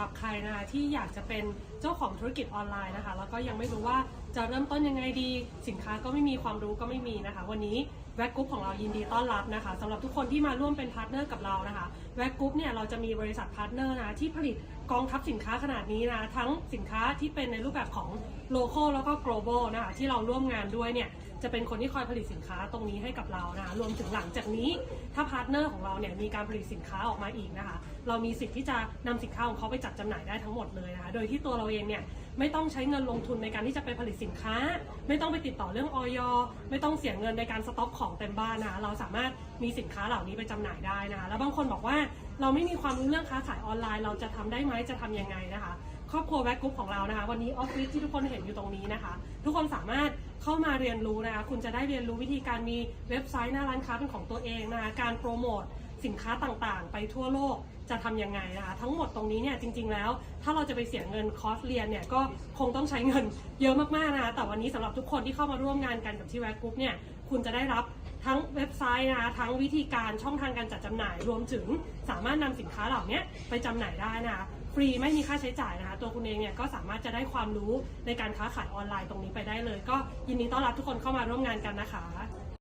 หรับใครนะคะที่อยากจะเป็นเจ้าของธุรกิจออนไลน์นะคะ แล้วก็ยังไม่รู้ว่า จะเริ่มต้นยังไงดี สินค้าก็ไม่มีความรู้ก็ไม่มีนะคะ วันนี้แวกกรุ๊ปของเรายินดีต้อนรับนะคะสำหรับทุกคนที่มาร่วมเป็นพาร์ทเนอร์กับเรานะคะแวกกรุ๊ปเนี่ยเราจะมีบริษัทพาร์ทเนอร์นะที่ผลิตกองทัพสินค้าขนาดนี้นะทั้งสินค้าที่เป็นในรูปแบบของโลโก้แล้วก็ global นะคะที่เราร่วมงานด้วยเนี่ยจะเป็นคนที่คอยผลิตสินค้าตรงนี้ให้กับเรานะคะรวมถึงหลังจากนี้ถ้าพาร์ทเนอร์ของเราเนี่ยมีการผลิตสินค้าออกมาอีกนะคะ เรามีสิทธิ์ที่จะนำสินค้าของเขาไปจัดจำหน่ายได้ทั้งหมดเลยนะคะโดยที่ตัวเราเองเนี่ยไม่ต้องใช้เงินลงทุนในการที่จะไปผลิตสินค้า ไม่ต้องไปติดต่อเรื่องออยไม่ต้องเสียเงินในการสต็อกของเต็มบ้านนะเราสามารถมีสินค้าเหล่านี้ไปจำหน่ายได้นะแล้วบางคนบอกว่าเราไม่มีความรู้เรื่องค้าขายออนไลน์ เราจะทำได้ไหมจะทำยังไงนะคะ ครอบครัวแว็กกรุ๊ปของเรานะคะ วันนี้ออฟฟิศที่ทุกคนเห็นอยู่ตรงนี้นะคะ ทุกคนสามารถเข้ามาเรียนรู้นะคะ คุณจะได้เรียนรู้วิธีการมีเว็บไซต์หน้าร้านค้าเป็นของตัวเองนะคะการโปรโมท สินค้าต่างๆ ไปทั่วโลกจะทำยังไงนะคะทั้งหมดตรงนี้เนี่ยจริง ๆ แล้ว ถ้าเราจะไปเสียเงินคอร์สเรียนเนี่ยก็คงต้องใช้เงินเยอะมากๆนะคะแต่วันนี้สำหรับทุกคนที่เข้ามาร่วมงานกันกับที่แว็กกรุ๊ปเนี่ยคุณจะได้รับทั้งเว็บไซต์นะคะทั้งวิธีการช่องทางการจัดจำหน่ายรวมถึงสามารถนำสินค้าเหล่านี้ไปจำหน่ายได้นะคะฟรีไม่มีค่าใช้จ่ายนะคะ ตัวคุณเองเนี่ยก็สามารถจะได้ความรู้ในการค้าขายออนไลน์ตรงนี้ไปได้เลย ก็ยินดีต้อนรับทุกคนเข้ามาร่วมงานกันนะคะ